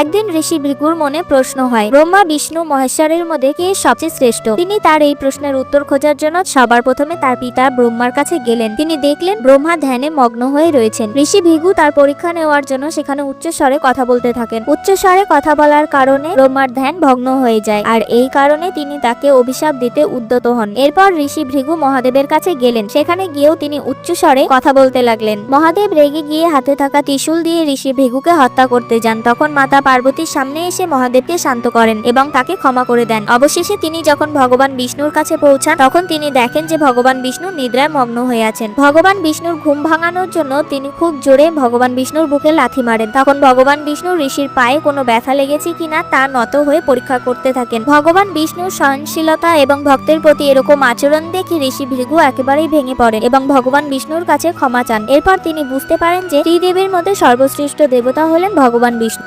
একদিন ঋষি ভৃগুর মনে প্রশ্ন হয়, ব্রহ্মা, বিষ্ণু, মহেশ্বরের মধ্যে কে সবচেয়ে শ্রেষ্ঠ? তিনি তার এই প্রশ্নের উত্তর খোঁজার জন্য সবার প্রথমে তার পিতা ব্রহ্মার কাছে গেলেন। তিনি দেখলেন ব্রহ্মা ধ্যানে মগ্ন হয়ে রয়েছেন। ঋষি ভিগু তার পরীক্ষা নেওয়ার জন্য সেখানে উচ্চ স্বরে কথা বলতে থাকেন। উচ্চ স্বরে কথা বলার কারণে ব্রহ্মার ধ্যান ভগ্ন হয়ে যায় আর এই কারণে তিনি তাকে অভিশাপ দিতে উদ্যত হন। এরপর ঋষি ভৃগু মহাদেবের কাছে গেলেন। সেখানে গিয়েও তিনি উচ্চ স্বরে কথা বলতে লাগলেন। মহাদেব রেগে গিয়ে হাতে থাকা ত্রিশূল দিয়ে ঋষি ভৃগুকে হত্যা করতে যান। তখন মাতা পার্বতীর সামনে এসে মহাদেবকে শান্ত করেন এবং তাকে ক্ষমা করে দেন। অবশেষে তিনি যখন ভগবান বিষ্ণুর কাছে পৌঁছান, তখন তিনি দেখেন যে ভগবান বিষ্ণু নিদ্রায় মগ্ন হয়ে আছেন। ভগবান বিষ্ণুর ঘুম ভাঙানোর জন্য তিনি খুব জোরে ভগবান বিষ্ণুর বুকে লাথি মারেন। তখন ভগবান বিষ্ণু ঋষির পায়ে কোনো ব্যথা লেগেছে কিনা তা নত হয়ে পরীক্ষা করতে থাকেন। ভগবান বিষ্ণুর সহনশীলতা এবং ভক্তের প্রতি এরকম আচরণ দেখে ঋষি ভৃগু একেবারেই ভেঙে পড়েন এবং ভগবান বিষ্ণুর কাছে ক্ষমা চান। এরপর তিনি বুঝতে পারেন যে ত্রিদেবীর মধ্যে সর্বশ্রেষ্ঠ দেবতা হলেন ভগবান বিষ্ণু।